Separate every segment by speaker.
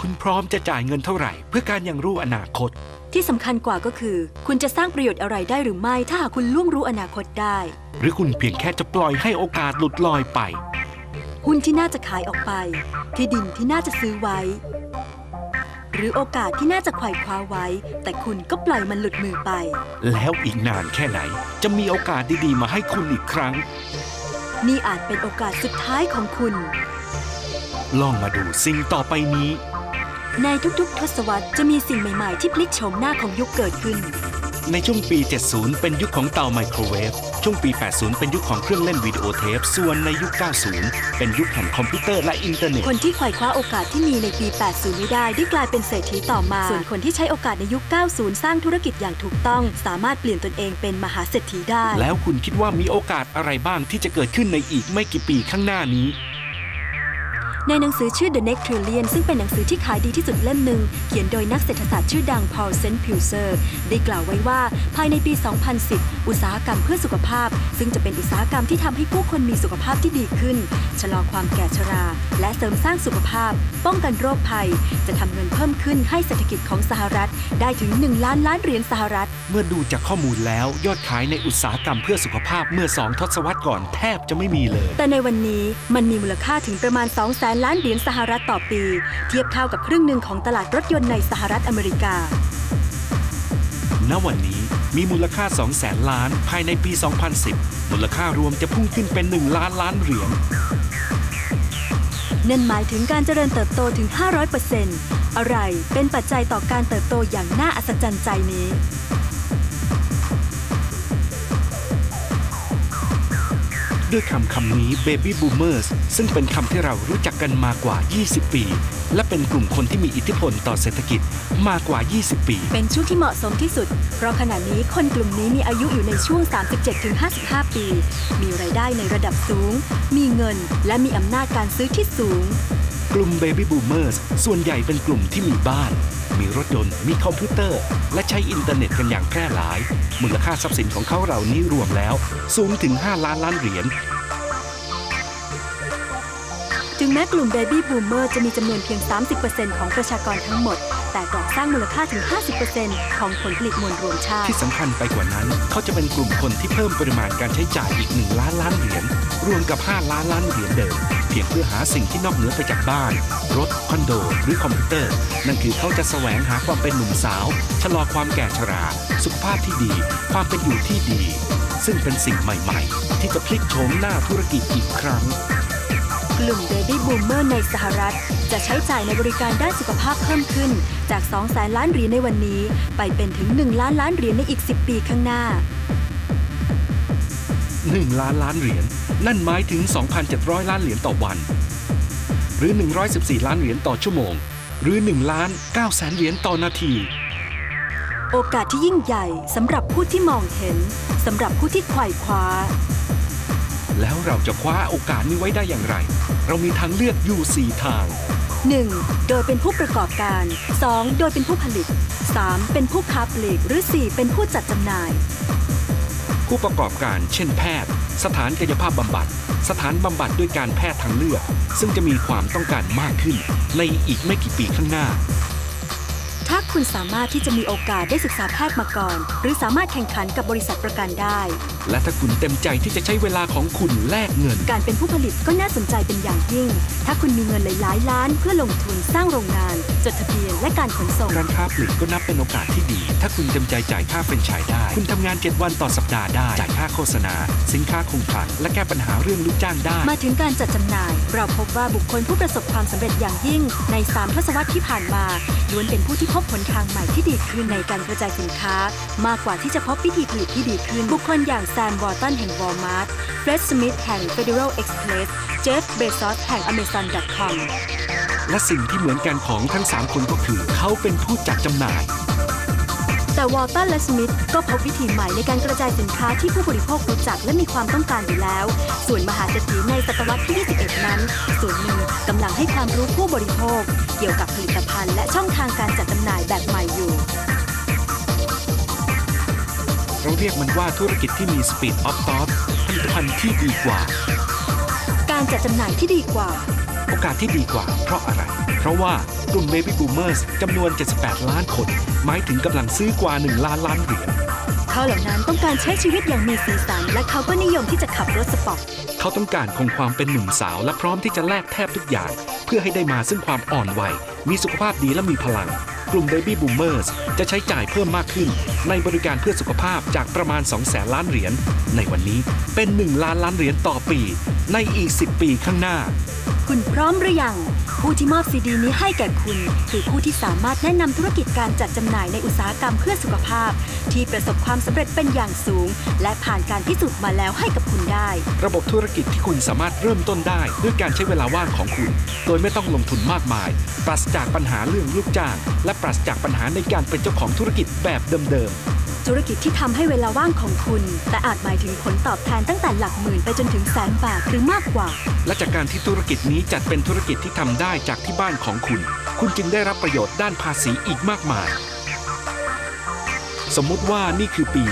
Speaker 1: คุณพร้อมจะจ่ายเงินเท่าไหร่ เพื่อการยังรู้อนาคต
Speaker 2: ที่สำคัญกว่าก็คือ คุณจะสร้างประโยชน์อะไรได้หรือไม่ ถ้าหากคุณล่วงรู้อนาคตได้
Speaker 1: หรือคุณเพียงแค่จะปล่อยให้โอกาสหลุดลอยไป
Speaker 2: หุ้นที่น่าจะขายออกไป ที่ดินที่น่าจะซื้อไว้ หรือโอกาสที่น่าจะไขว่คว้าไว้ แต่คุณก็ปล่อยมันหลุดมือไป
Speaker 1: แล้วอีกนานแค่ไหน จะมีโอกาสดีๆ มาให้คุณอีกครั้ง
Speaker 2: นี่อาจเป็นโอกาสสุดท้ายของคุณ
Speaker 1: ลองมาดูสิ่งต่อไปนี้
Speaker 2: ในทุกๆ ทศวรรษจะมีสิ่งใหม่ๆ ที่พลิกโฉมหน้าของยุคเกิดขึ้น
Speaker 1: ในช่วงปี 70 เป็นยุคของเตาไมโครเวฟ ช่วงปี 80 เป็นยุคของเครื่องเล่นวิดีโอเทป ส่วนในยุค 90 เป็นยุคแห่งคอมพิวเตอร์และอินเทอร์เน็ต
Speaker 2: คนที่ไขว่คว้าโอกาสที่มีในปี 80 ไม่ได้ได้กลายเป็นเศรษฐีต่อมา ส่วนคนที่ใช้โอกาสในยุค 90 สร้างธุรกิจอย่างถูกต้อง สามารถเปลี่ยนตนเองเป็นมหาเศรษฐีได้
Speaker 1: แล้วคุณคิดว่ามีโอกาสอะไรบ้างที่จะเกิดขึ้นในอีกไม่กี่ปีข้างหน้านี้
Speaker 2: ในหนังสือชื่อ The Next Trillion ซึ่งเป็นหนังสือที่ขายดีที่สุดเล่มหนึ่ง เขียนโดยนักเศรษฐศาสตร์ชื่อดัง Paul s e n p u s e r ได้กล่าวไว้ว่า ภายในปี 2010 อุตสาหกรรมเพื่อสุขภาพ ซึ่งจะเป็นอุตสาหกรรมที่ทำให้ผู้คนมีสุขภาพที่ดีขึ้น ชะลอความแก่ชรา และเสริมสร้างสุขภาพ ป้องกันโรคภัย จะทำเงินเพิ่มขึ้นให้เศรษฐกิจของสหรัฐ ได้ถึง 1 ล้านล้านเหรียญสหรัฐ
Speaker 1: เมื่อดูจากข้อมูลแล้วยอดขายในอุตสาหกรรมเพื่อสุขภาพเมื่อสองทศวรรษก่อนแทบจะไม่มีเลย
Speaker 2: แต่ในวันนี้มันมีมูลค่าถึงประมาณ2แสนล้านเหรียญสหรัฐต่อปี เทียบเท่ากับครึ่งหนึ่งของตลาดรถยนต์ในสหรัฐอเมริกา
Speaker 1: ณ วันนี้มีมูลค่า 2 แสนล้านภายในปี 2010 มูลค่ารวมจะพุ่งขึ้นเป็น 1 ล้านล้านเหรียญ
Speaker 2: นั่นหมายถึงการเจริญเติบโตถึง 500%อะไรเป็นปัจจัยต่อการเติบโตอย่างน่าอัศจรรย์ใจนี้
Speaker 1: ด้วยคำคำนี้ Baby Boomers ซึ่งเป็นคำที่เรารู้จักกันมากว่า 20 ปี และเป็นกลุ่มคนที่มีอิทธิพลต่อเศรษฐกิจมากกว่า 20 ปี
Speaker 2: เป็นช่วงที่เหมาะสมที่สุด เพราะขณะนี้คนกลุ่มนี้มีอายุอยู่ในช่วง 37-55 ปี มีรายได้ในระดับสูง มีเงิน และมีอำนาจการซื้อที่สูง
Speaker 1: กลุ่ม Baby Boomers ส่วนใหญ่เป็นกลุ่มที่มีบ้านมีรถยนต์ มีคอมพิวเตอร์ และใช้อินเทอร์เน็ตกันอย่างแพร่หลาย มูลค่าทรัพย์สินของเขาเหล่านี้รวมแล้ว สูงถึง 5 ล้านล้านเหรียญ
Speaker 2: ถึงแม้กลุ่ม Baby Boomer จะมีจำนวนเพียง 30%ของประชากรทั้งหมด แต่กลับสร้างมูลค่าถึง 50%ของผลผลิตมวลรวมชาติ
Speaker 1: ที่สำคัญไปกว่านั้น เขาจะเป็นกลุ่มคนที่เพิ่มปริมาณการใช้จ่ายอีก 1 ล้านล้านเหรียญรวมกับ 5 ล้านล้านเหรียญเดิม เพียงเพื่อหาสิ่งที่นอกเหนือไปจากบ้าน รถ คอนโด หรือคอมพิวเตอร์ นั่นคือเขาจะแสวงหาความเป็นหนุ่มสาว ชะลอความแก่ชรา สุขภาพที่ดี ความเป็นอยู่ที่ดี ซึ่งเป็นสิ่งใหม่ ๆ ที่จะพลิกโฉมหน้าธุรกิจอีกครั้ง
Speaker 2: กลุ่ม Baby Boomer ในสหรัฐ จะใช้จ่ายในบริการด้านสุขภาพเพิ่มขึ้น จาก 2 แสนล้านเหรียญในวันนี้ ไปเป็นถึง 1 ล้านล้านเหรียญในอีก 10 ปีข้างหน้า
Speaker 1: 1 ล้านล้านเหรียญนั่นหมายถึง 2,700 ล้านเหรียญต่อวัน หรือ 114 ล้านเหรียญต่อชั่วโมง หรือ1ล้าน9แสนเหรียญต่อนาที
Speaker 2: โอกาสที่ยิ่งใหญ่สำหรับผู้ที่มองเห็นสำหรับผู้ที่ไขว่คว้า
Speaker 1: แล้วเราจะคว้าโอกาสนี้ไว้ได้อย่างไร เรามีทางเลือกอยู่4ทาง
Speaker 2: 1. โดยเป็นผู้ประกอบการ 2. โดยเป็นผู้ผลิต 3. เป็นผู้ค้าปลีกหรือ 4. เป็นผู้จัดจำหน่าย
Speaker 1: ผู้ประกอบการ เช่นแพทย์ สถานกายภาพบำบัด สถานบำบัดด้วยการแพทย์ทางเลือก ซึ่งจะมีความต้องการมากขึ้นในอีกไม่กี่ปีข้างหน้า
Speaker 2: ถ้าคุณสามารถที่จะมีโอกาสได้ศึกษาแพทย์มาก่อน หรือสามารถแข่งขันกับบริษัทประกันได้
Speaker 1: และถ้าคุณเต็มใจที่จะใช้เวลาของคุณแลกเงิน
Speaker 2: การเป็นผู้ผลิตก็น่าสนใจเป็นอย่างยิ่ง ถ้าคุณมีเงินหลายๆล้าน เพื่อลงทุนสร้างโรงงาน จดทะเบียนและการขนส่ง
Speaker 1: ร้านค้าปลีกก็นับเป็นโอกาสที่ดี ถ้าคุณเต็มใจจ่ายค่าเฟรนไชส์ได้ คุณทำงาน 7 วันต่อสัปดาห์ได้ จ่ายค่าโฆษณา สินค้าคงคลังและแก้ปัญหาเรื่องลูกจ้างได้
Speaker 2: มาถึงการจัดจำหน่าย เราพบว่าบุคคลผู้ประสบความสำเร็จอย่างยิ่ง ใน3ทศวรรษที่ผ่านมาล้วนเป็นผู้ที่พบหนทางใหม่ที่ดีขึ้นในการกระจายสินค้า มากกว่าที่จะพบวิธีผลิตที่ดีขึ้น บุคคลอย่างแซมวอร์ตันแห่งวอลมาร์ทเฟร็ดสมิธแห่ง Federal Express เจฟเบซอสแห่ง Amazon.com
Speaker 1: และสิ่งที่เหมือนกันของทั้ง 3 คนก็คือ เขาเป็นผู้จัดจำหน่าย
Speaker 2: แต่วอลตันและสมิธก็พบวิธีใหม่ในการกระจายสินค้าที่ผู้บริโภครู้จักและมีความต้องการอยู่แล้ว ส่วนมหาเศรษฐีในศตวรรษที่ 21 นั้น ส่วนหนึ่งกำลังให้ความรู้ผู้บริโภค เกี่ยวกับผลิตภัณฑ์และช่องทางการจัดจำหน่ายแบบใหม่อยู่
Speaker 1: เราเรียกมันว่าธุรกิจที่มี Speed of Thought ผลิตภัณฑ์ที่ดีกว่า
Speaker 2: การจัดจำหน่ายที่ดีกว่า
Speaker 1: โอกาสที่ดีกว่า เพราะอะไร เพราะว่ากลุ่ม Baby Boomers จำนวน 78 ล้านคน หมายถึงกำลังซื้อกว่า 1 ล้านล้านเหรียญ
Speaker 2: เขาเหล่านั้นต้องการใช้ชีวิตอย่างมีสีสัน และเขาก็นิยมที่จะขับรถสปอร์ต
Speaker 1: เขาต้องการคงความเป็นหนุ่มสาวและพร้อมที่จะแลกแทบทุกอย่าง เพื่อให้ได้มาซึ่งความอ่อนวัยมีสุขภาพดีและมีพลัง กลุ่ม Baby Boomers จะใช้จ่ายเพิ่มมากขึ้น ในบริการเพื่อสุขภาพจากประมาณ2แสนล้านเหรียญในวันนี้เป็น 1 ล้านล้านเหรียญต่อปี ในอีก 10 ปีข้างหน้า
Speaker 2: คุณพร้อมหรือยัง ผู้ที่มอบซีดีนี้ให้แก่คุณ คือผู้ที่สามารถแนะนำธุรกิจการจัดจำหน่ายในอุตสาหกรรมเพื่อสุขภาพ ที่ประสบความสำเร็จเป็นอย่างสูง และผ่านการพิสูจน์มาแล้วให้กับคุณได้
Speaker 1: ระบบธุรกิจที่คุณสามารถเริ่มต้นได้ ด้วยการใช้เวลาว่างของคุณ โดยไม่ต้องลงทุนมากมาย ปราศจากปัญหาเรื่องลูกจ้าง และปราศจากปัญหาในการเป็นเจ้าของธุรกิจแบบเดิม
Speaker 2: ธุรกิจที่ทำให้เวลาว่างของคุณ แต่อาจหมายถึงผลตอบแทนตั้งแต่หลักหมื่นไปจนถึงแสนบาทหรือมากกว่า
Speaker 1: ๆและจากการที่ธุรกิจนี้จัดเป็นธุรกิจที่ทำได้จากที่บ้านของคุณ คุณจึงได้รับประโยชน์ด้านภาษีอีกมากมาย สมมุติว่านี่คือปี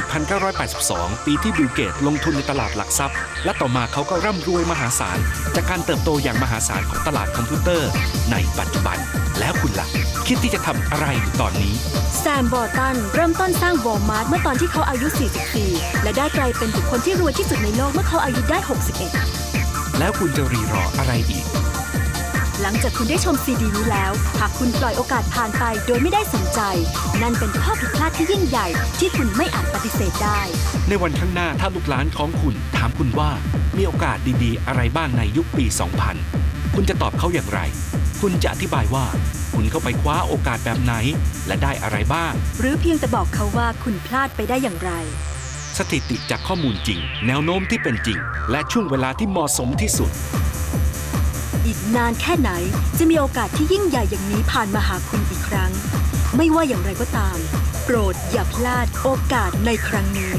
Speaker 1: 1982 ปีที่บิลเกตลงทุนในตลาดหลักทรัพย์ และต่อมาเขาก็ร่ำรวยมหาศาล จากการเติบโตอย่างมหาศาลของตลาดคอมพิวเตอร์ ในปัจจุบัน แล้วคุณล่ะ คิดที่จะทำอะไรอยู่ตอนนี้
Speaker 2: แซมบอร์ตันเริ่มต้นสร้างวอลมาร์ทเมื่อตอนที่เขาอายุ 44 และได้กลายเป็นบุคคลที่รวยที่สุดในโลกเมื่อเขาอายุได้ 61
Speaker 1: แล้วคุณจะรีรออะไรอีก
Speaker 2: หลังจากคุณได้ชมซีดีนี้แล้ว หากคุณปล่อยโอกาสผ่านไปโดยไม่ได้สนใจ นั่นเป็นข้อผิดพลาดที่ยิ่งใหญ่ ที่คุณไม่อาจปฏิเสธได้
Speaker 1: ในวันข้างหน้าถ้าลูกหลานของคุณถามคุณว่ามีโอกาสดีๆ อะไรบ้างในยุคปี 2000 คุณจะตอบเขาอย่างไร คุณจะอธิบายว่า คุณเข้าไปคว้าโอกาสแบบไหน และได้อะไรบ้าง
Speaker 2: หรือเพียงแต่บอกเขาว่าคุณพลาดไปได้อย่างไร
Speaker 1: สถิติจากข้อมูลจริง แนวโน้มที่เป็นจริง และช่วงเวลาที่เหมาะสมที่สุด
Speaker 2: อีกนานแค่ไหน จะมีโอกาสที่ยิ่งใหญ่อย่างนี้ผ่านมาหาคุณอีกครั้ง ไม่ว่าอย่างไรก็ตาม โปรดอย่าพลาดโอกาสในครั้งนี้